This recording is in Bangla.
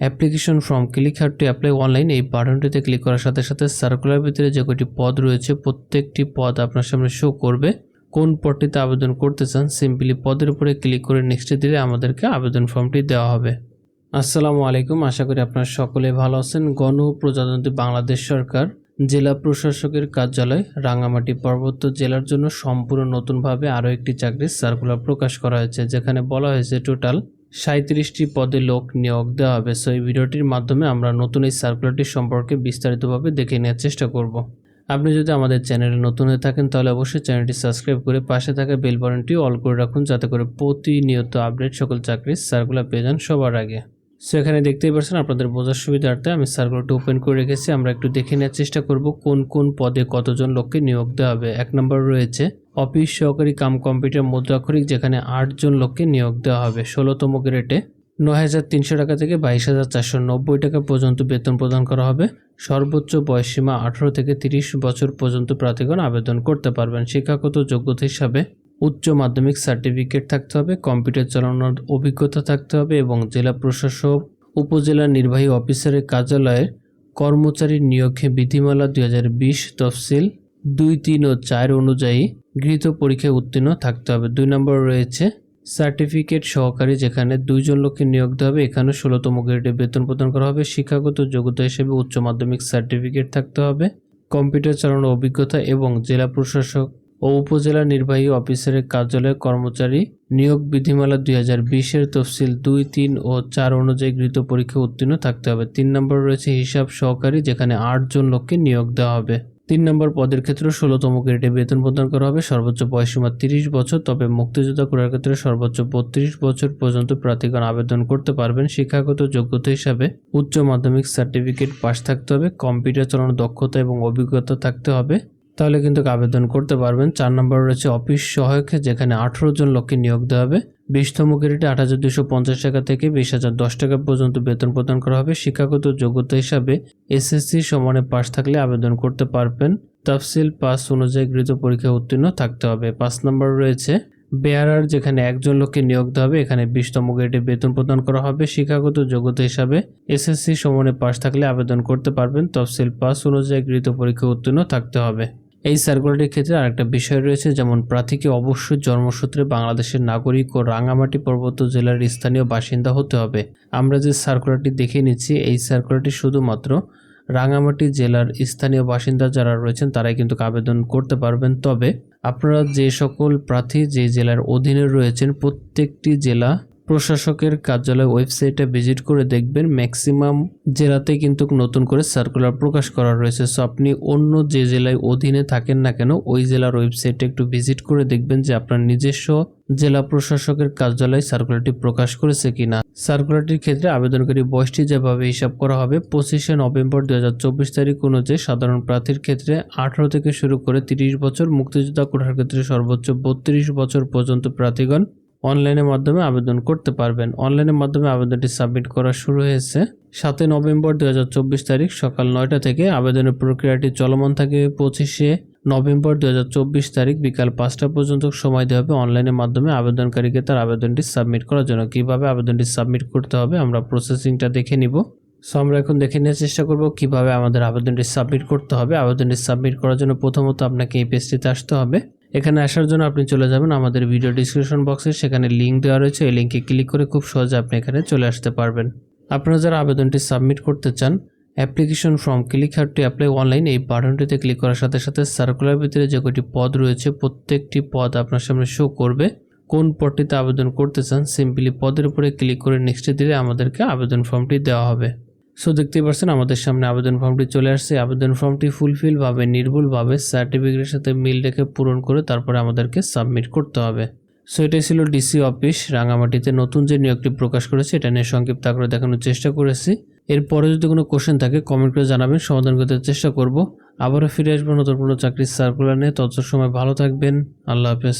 Application form, click here to apply online. এই বাটনটিতে ক্লিক করার সাথে সাথে সার্কুলার ভিতরে যে কয়টি পদ রয়েছে, প্রত্যেকটি পদ আপনার সামনে শো করবে। কোন পদটিতে আবেদন করতে চান সিম্পলি পদের উপরে ক্লিক করে নেক্সটে দিলে আমাদেরকে আবেদন ফর্মটি দেওয়া হবে। আসসালামু আলাইকুম, আশা করি আপনারা সকলে ভালো আছেন। গণ প্রজাতন্ত্রী বাংলাদেশ সরকার, জেলা প্রশাসকের কার্যালয় রাঙামাটি পার্বত্য জেলার জন্য সম্পূর্ণ নতুনভাবে আরও একটি চাকরির সার্কুলার প্রকাশ করা হয়েছে, যেখানে বলা হয়েছে টোটাল সাঁত্রিশটি পদে লোক নিয়োগ দেওয়া হবে। সো এই ভিডিওটির মাধ্যমে আমরা নতুন এই সার্কুলারটি সম্পর্কে বিস্তারিতভাবে দেখে নেওয়ার চেষ্টা করব। আপনি যদি আমাদের চ্যানেলে নতুন হয়ে থাকেন, তাহলে অবশ্যই চ্যানেলটি সাবস্ক্রাইব করে পাশে থাকা বেল বাটনটি অল করে রাখুন, যাতে করে প্রতিনিয়ত আপডেট সকল চাকরির সার্কুলার পেয়ে যান সবার আগে। সো এখানে দেখতেই পাচ্ছেন আপনাদের বোঝার সুবিধার্থে আমি সার্কুলারটি ওপেন করে রেখেছি। আমরা একটু দেখে নেওয়ার চেষ্টা করব কোন কোন পদে কতজন লোককে নিয়োগ দেওয়া হবে। এক নম্বর রয়েছে অফিস সহকারী কাম কম্পিউটার মুদ্রাক্ষরিক যেখানে আটজন লোককে নিয়োগ দেওয়া হবে, ষোলোতম গ্রেডে নয় হাজার তিনশো টাকা থেকে বাইশ হাজার চারশো নব্বই টাকা পর্যন্ত বেতন প্রদান করা হবে। সর্বোচ্চ বয়সসীমা আঠারো থেকে তিরিশ বছর পর্যন্ত প্রার্থীগণ আবেদন করতে পারবেন। শিক্ষাগত যোগ্যতা হিসাবে উচ্চ মাধ্যমিক সার্টিফিকেট থাকতে হবে, কম্পিউটার চালানোর অভিজ্ঞতা থাকতে হবে এবং জেলা প্রশাসক, উপজেলা নির্বাহী অফিসারের কার্যালয়ের কর্মচারী নিয়োগে বিধিমালা দুই হাজার বিশ তফসিল দুই, তিন ও চার অনুযায়ী গৃহীত পরীক্ষায় উত্তীর্ণ থাকতে হবে। দুই নম্বর রয়েছে সার্টিফিকেট সহকারী, যেখানে দুইজন লোককে নিয়োগ দেওয়া হবে। এখানে ষোলোতম গ্রেডে বেতন প্রদান করা হবে। শিক্ষাগত যোগ্যতা হিসেবে উচ্চ মাধ্যমিক সার্টিফিকেট থাকতে হবে। কম্পিউটার চালানোর অভিজ্ঞতা এবং জেলা প্রশাসক ও উপজেলা নির্বাহী অফিসারের কার্যালয়ের কর্মচারী নিয়োগ বিধিমালা দুই হাজার বিশের তফসিল দুই, তিন ও চার অনুযায়ী গৃহীত পরীক্ষা উত্তীর্ণ থাকতে হবে। তিন নম্বর রয়েছে হিসাব সহকারী, যেখানে আটজন লোককে নিয়োগ দেওয়া হবে। তিন নম্বর পদের ক্ষেত্রে ষোলোতম গ্রেডে বেতন প্রদান করা হবে, সর্বোচ্চ বয়সীমা তিরিশ বছর, তবে মুক্তিযোদ্ধা করার ক্ষেত্রে সর্বোচ্চ বত্রিশ বছর পর্যন্ত প্রার্থীগণ আবেদন করতে পারবেন। শিক্ষাগত যোগ্যতা হিসাবে উচ্চ মাধ্যমিক সার্টিফিকেট পাশ থাকতে হবে, কম্পিউটার চালানোর দক্ষতা এবং অভিজ্ঞতা থাকতে হবে। তাহলে কিন্তু আবেদন করতে পারবেন। চার নম্বর রয়েছে অফিস সহায়ক, যেখানে আঠারো জন লোককে নিয়োগ দেওয়া হবে। বিশতম গ্রেডে আট হাজার দুশো পঞ্চাশ টাকা থেকে বিশ হাজার দশ টাকা পর্যন্ত বেতন প্রদান করা হবে। শিক্ষাগত যোগ্যতা হিসাবে এসএসসি সমানে পাশ থাকলে আবেদন করতে পারবেন। তফসিল পাস অনুযায়ী গৃহীত পরীক্ষা উত্তীর্ণ থাকতে হবে। পাঁচ নম্বর রয়েছে বেয়ারার, যেখানে একজন লোককে নিয়োগ দেওয়া হবে। এখানে বিশতম গ্রেডে বেতন প্রদান করা হবে। শিক্ষাগত যোগ্যতা হিসাবে এসএসসি সমানে পাশ থাকলে আবেদন করতে পারবেন। তফসিল পাস অনুযায়ী গৃহীত পরীক্ষা উত্তীর্ণ থাকতে হবে। এই সার্কুলারটির ক্ষেত্রে আরেকটা বিষয় রয়েছে, যেমন প্রার্থীকে অবশ্যই জন্মসূত্রে বাংলাদেশের নাগরিক ও রাঙামাটি পর্বত জেলার স্থানীয় বাসিন্দা হতে হবে। আমরা যে সার্কুলারটি দেখে নিচ্ছি, এই সার্কুলারটি শুধুমাত্র রাঙামাটি জেলার স্থানীয় বাসিন্দা যারা রয়েছেন, তারাই কিন্তু আবেদন করতে পারবেন। তবে আপনারা যে সকল প্রার্থী যে জেলার অধীনে রয়েছেন, প্রত্যেকটি জেলা প্রশাসকের কার্যালয় ওয়েবসাইটে ভিজিট করে দেখবেন ম্যাক্সিমাম জেলাতে কিন্তু নতুন করে সার্কুলার প্রকাশ করা রয়েছে। সো আপনি অন্য যে জেলায় অধীনে থাকেন না কেন, ওই জেলার ওয়েবসাইটে একটু ভিজিট করে দেখবেন যে আপনার নিজস্ব জেলা প্রশাসকের কার্যালয় সার্কুলারটি প্রকাশ করেছে কিনা। সার্কুলারটির ক্ষেত্রে আবেদনকারী বয়সটি যেভাবে হিসাব করা হবে, পঁচিশে নভেম্বর দু হাজার চব্বিশ তারিখ অনুযায়ী সাধারণ প্রার্থীর ক্ষেত্রে আঠারো থেকে শুরু করে তিরিশ বছর, মুক্তিযোদ্ধা কোঠার ক্ষেত্রে সর্বোচ্চ বত্রিশ বছর পর্যন্ত প্রার্থীগণ অনলাইনের মাধ্যমে আবেদন করতে পারবেন। অনলাইনের মাধ্যমে আবেদনটি সাবমিট করা শুরু হয়েছে। সাতই নভেম্বর দুই হাজার চব্বিশ তারিখ সকাল নয়টা থেকে আবেদনের প্রক্রিয়াটি চলমান থাকে পঁচিশে নভেম্বর দুই হাজার চব্বিশ তারিখ বিকাল পাঁচটা পর্যন্ত। সময় দেওয়া হবে অনলাইনের মাধ্যমে আবেদনকারীকে তার আবেদনটি সাবমিট করার জন্য। কীভাবে আবেদনটি সাবমিট করতে হবে আমরা প্রসেসিংটা দেখে নিব। সো আমরা এখন দেখে নেওয়ার চেষ্টা করব কীভাবে আমাদের আবেদনটি সাবমিট করতে হবে। আবেদনটি সাবমিট করার জন্য প্রথমত আপনাকে এই পেজটিতে আসতে হবে। এখানে আসার জন্য আপনি চলে যাবেন আমাদের ভিডিও ডিসক্রিপশন বক্সে সেখানে লিঙ্ক দেওয়া রয়েছে। এই লিঙ্কে ক্লিক করে খুব সহজে আপনি এখানে চলে আসতে পারবেন। আপনারা যারা আবেদনটি সাবমিট করতে চান application form click here to apply online এই বাটনটিতে ক্লিক করার সাথে সাথে সার্কুলার ভিতরে যে কয়টি পদ রয়েছে, প্রত্যেকটি পদ আপনার সামনে শো করবে। কোন পদটিতে আবেদন করতে চান সিম্পলি পদের উপরে ক্লিক করে নেক্সটে দিলে আমাদেরকে আবেদন ফর্মটি দেওয়া হবে। সো দেখতেই পাচ্ছেন আমাদের সামনে আবেদন ফর্মটি চলে আসছে। আবেদন ফর্মটি ফুলফিলভাবে নির্ভুলভাবে সার্টিফিকেটের সাথে মিল রেখে পূরণ করে তারপরে আমাদেরকে সাবমিট করতে হবে। সো এটাই ছিল ডিসি অফিস রাঙামাটিতে নতুন যে নিয়োগটি প্রকাশ করেছে, এটা নিয়ে সংক্ষিপ্ত আকারে দেখানোর চেষ্টা করেছি। এরপরে যদি কোনো কোশ্চেন থাকে কমেন্ট করে জানাবেন, সমাধান করতে চেষ্টা করব। আবারও ফিরে আসব নতুন কোনো চাকরির সার্কুলার নিয়ে। তত সময় ভালো থাকবেন। আল্লাহ হাফেজ।